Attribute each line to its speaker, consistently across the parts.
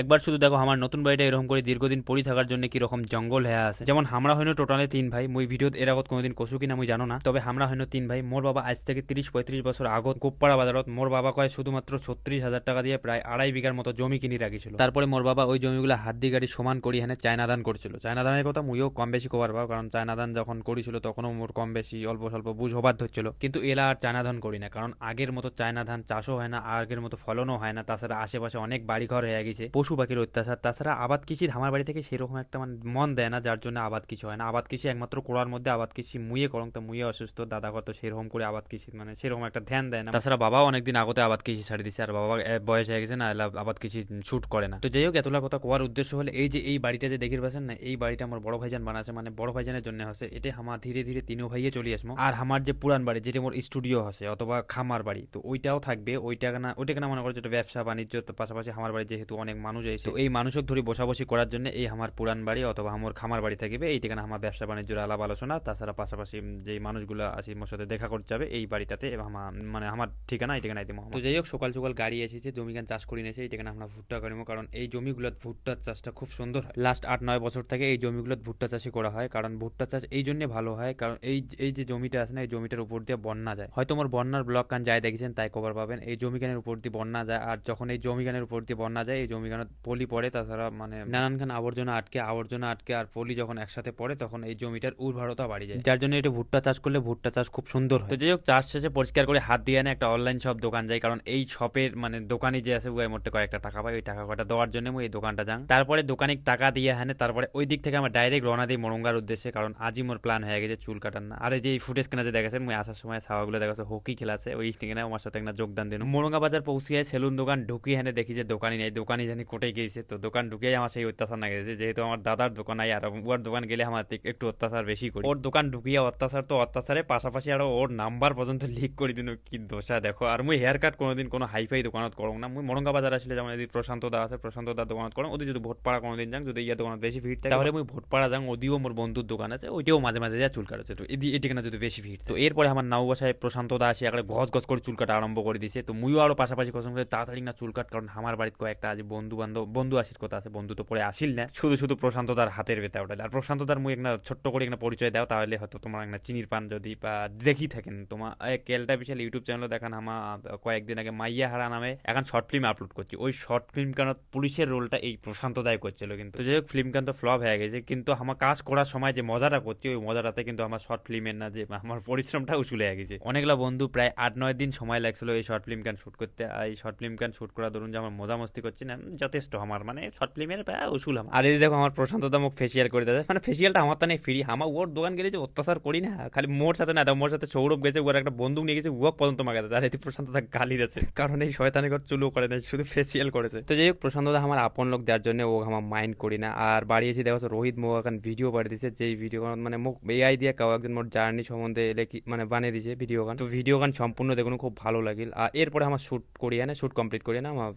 Speaker 1: একবার শুধু দেখো আমার নতুন বাড়িটা এরকম করে দীর্ঘদিন পড়ি থাকার জন্য কি রকম জঙ্গল হয়ে আছে। যেমন আমরা হইনো টোটালে তিন ভাই। মুই ভিডিওত এর আগত কোনোদিন কসু কিনা মুই জানো না। তবে আমরা হইনো তিন ভাই। মোর বাবা আজ থেকে তিরিশ পঁয়ত্রিশ বছর আগত কোপ্পাড়া বাজারত। মোর বাবা কয় শুধুমাত্র ছত্রিশ হাজার টাকা দিয়ে প্রায় আড়াই বিঘার মতো জমি কিনে রাখিছিল। তারপরে মোর বাবা ওই জমিগুলো হাত দিয়ে গাড়ি সমান করি এখানে চায়না দান করছিল। চায়না দানের কথা মুইও কম বেশি কবার পাও কারণ চায়না দান যখন করেছিল তখনও মোর কম বেশি অল্প স্বল্প বুঝ হবার ধরছিল কিন্তু এলা আর চায়না ধান করি না, কারণ আগের মতো চায়না ধান চাষও হয় না, আগের মতো ফলনও হয় না। তাছাড়া আশেপাশে অনেক বাড়িঘর হয়ে গেছে। পশু পাখির অত্যাচার। তাছাড়া আবাদ কৃষি আমার বাড়ি থেকে সেরকম একটা মানে মন দেয় না, যার জন্য আবাদ কৃষি হয় না। আবাদ কৃষি একমাত্র কোড়ার মধ্যে আবাদ কৃষি মুয়ে করং, তো মুয়ে অসুস্থ, দাদা কত সেরকম করে আবাদ কৃষি মানে সেরকম একটা ধ্যান দেয় না। তাছাড়া বাবাও অনেকদিন আগতে আবাদ কৃষি ছাড়ি দিছে, আর বাবা বয়স হয়ে গেছে না আবাদ কৃষি শুট করে না। তো যাই হোক এতলা কথা কোয়ার উদ্দেশ্য হলে এই যে, এই বাড়িটা যে দেখির পাচ্ছেন না, এই বাড়িটা আমার বড় ভাইজান বানাছে মানে বড় ভাইজানের জন্য হচ্ছে। এটা আমার ধীরে ধীরে তিনও ভাইয়ে চলে আসব আর আমার যে পুরান বাড়ি, যেটা মোর স্টুডিও আছে অথবা খামার বাড়ি, তো ওইটাও থাকবে ওইটা না ওইটা কেনা মনে করো যেটা ব্যবসা, বাণিজ্য পাশাপাশি আমার বাড়ি যেহেতু অনেক মানুষ এসে তো এই মানুষক ধরে বসাবসি করার জন্য এই আমার পুরান বাড়ি অথবা আমার খামার বাড়ি থাকবে। এই ঠিকানা আমার ব্যবসা বাণিজ্যের আলাপ আলোচনা। তাছাড়া পাশাপাশি যে মানুষগুলো আসি মোর সাথে দেখা করতে যাবে এই বাড়িটাতে আমার মানে আমার ঠিকানা এই ঠিকানায় দিব তো যাই হোক সকাল সকাল গাড়ি এসেছে জমি গান চাষ করে নিয়েছে এই ঠিকানা আমরা ভুট্টা করিমো কারণ এই জমিগুলোত ভুট্টার চাষটা খুব সুন্দর হয়। লাস্ট আট নয় বছর থেকে এই জমিগুলোত ভুট্টা চাষই করা হয়। কারণ ভুট্টা চাষ এই জন্য ভালো হয়। কারণ এই এই যে জমিটা আছে না এই জমিটার উপর দিয়ে বন্যা যায়। হয়তো আমার বন্যার ব্লক কান যায় দেখেছেন তাই কভার পাবেন। এই জমিখানের উপর দিয়ে বন্যা যায়। আর যখন এই জমিখানের উপর দিয়ে বন্যা যায় এই জমিখানের পলি পড়ে তাছাড়া মানে নানানখান আবর্জনা আটকে আবর্জনা আটকে আর পলি যখন একসাথে পড়ে তখন এই জমিটার উর্বরতা বাড়ি যায়। যার জন্য এটা ভুট্টা চাষ করলে ভুট্টা চাষ খুব সুন্দর হয়। তো যাই হোক চাষ শেষে পরিষ্কার করে হাত দিয়ে এনে একটা অনলাইন শপ দোকান যায় কারণ এই শপের মানে দোকানে যে আছে ওই মোটে কয়েকটা টাকা পাই ওই টাকা কয়টা দেওয়ার জন্য এই দোকানটা যাং। তারপরে দোকানে টাকা দিয়ে হানে তারপরে ওই দিক থেকে আমার ডাইরেক্ট রওনা দিই মরঙ্গার উদ্দেশ্যে কারণ আজই মোর প্ল্যান হয়ে গেছে চুল কাটার না। আর এই যে এই ফুটেজ কেনা যে দেখাচ্ছে মুই আসার সময় ছাওয়াগুলো দেখাচ্ছে হকি খেলাছে ওই কিনা আমার সাথে একটা যোগদান দিন মরঙ্গা বাজার পৌঁছিয়ে সেলুন দোকান ঢুকিয়ে হানে দেখি যে দোকানই নেই দোকানই জানি কোটে গিয়েছে তো দোকান ঢুকিয়ে আমার সেই অত্যাচার না গেছে যেহেতু আমার দাদার দোকান নাই, আর ওর দোকান গেলে আমার একটু অত্যাচার বেশি করি। ওর দোকান ঢুকিয়ে অত্যাচার তো অত্যাচারে পাশাপাশি আরও ওর নাম্বার পর্যন্ত লিক করে দিন কি দোষা, দেখো। আর মুই হেয়ার কাট কোনোদিন কোনো হাইফাই দোকানত করং না। মুই মরঙ্গা বাজার আসলে যেমন যদি প্রশান্ত দা আছে, প্রশান্ত দা দোকানত করং। ওদের যদি ভোটপাড়া কোনোদিন যাং, যদি ইয়া দোকানত বেশি ভিড় থাকে, তাহলে মুই ভোটপাড়া যাং। ওদিও মোর বন্ধুর দোকান আছে, ওইটাও মাঝে মাঝে যা চুল কাটাচ্ছে তো এদি এটি কেনা যদি বেশি ভিড় তো এরপরে আমার নাও বাসায় প্রশান্ত দা আসি আগে গজ গজ করে চুল কাটা আরম্ভ করে দিছে। তো মুইও আরও পাশাপাশি কসম করে তাড়াতাড়ি না চুল কাট কারণ আমার বাড়িতে কয়েকটা আজ বন্ধু বান্ধব বন্ধু আসির কথা আছে, বন্ধু তো পরে আসিল না। শুধু শুধু প্রশান্ত তার হাতের বেতা ওটা আর প্রশান্ত দার মুই একটা ছোট্ট করে একটা পরিচয় দাও, তাহলে হয়তো তোমার একটা চিনির পান যদি বা দেখি থাকেন। তোমার কেলটা বিশাল ইউটিউব চ্যানেলে দেখান, আমার কয়েকদিন আগে মাইয়া হারা নামে এখন শর্ট ফিল্ম আপলোড করছি। ওই শর্ট ফিল্ম কেন পুলিশের রোলটা এই প্রশান্ত দায় করছিল কিন্তু। যাই হোক ফিল্ম কেন তো ফ্লপ হয়ে গেছে, কিন্তু আমার কাজ করার সময় যে মজাটা করছি, ওই মজাটাতে কিন্তু আমার শর্ট ফিল্মের না যে আমার পরিশ্রমটা উচুলে গেছে। অনেকগুলো বন্ধু প্রায় আট নয় দিন সময় লাগছিল এই শর্ট ফিল্ম গান শুট করতে। এই শর্ট ফিল্ম গান শুট করা ধরুন যে আমার মজা মস্তি করছি না যথেষ্ট আমার মানে শর্ট ফিল্মের উসুল আর এই দেখো আমার প্রশান্ত মুখ ফেসিয়াল করে দেয় মানে ফেসিয়ালটা আমার তো নেই ফ্রি আমার ওর দোকান গেলে যে অত্যাচার করি না। খালি মোর সাথে না, মোর সাথে সৌরভ গেছে, ওর একটা বন্দুক নিয়ে গেছে উয়াক পর্যন্ত মাগে আর এটি প্রশান্ত গালি দিয়েছে, কারণ এই শয়তানি ঘর চুলও করে না শুধু ফেসিয়াল করেছে। তো যাই হোক, প্রশান্ত দা আমার আপন লোক দেওয়ার জন্য ও আমার মাইন্ড করি না। আর বাড়ি এসে দেখো রোহিত মো এখন ভিডিও বাড়ি দিছে যেই ভিডিও মানে মুখ এআই দিয়ে কাউ একজন মোট জার্নি সম্বন্ধে লেখি মানে বানিয়ে দিয়েছে ভিডিও গান তো ভিডিও গান সম্পূর্ণ দেখুন, খুব ভালো লাগিল। আর এরপরে আমার শ্যুট করিয়ে না? শ্যুট কমপ্লিট করিয়ে না, আমার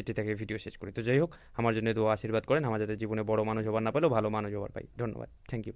Speaker 1: এটি থেকে ভিডিও শেষ করি। তো যাই হোক, আমার জন্য দোয়া আশীর্বাদ করেন, আমার যাতে জীবনে বড় মানুষ হবার না পেলেও ভালো মানুষ হবার পাই। ধন্যবাদ। Thank you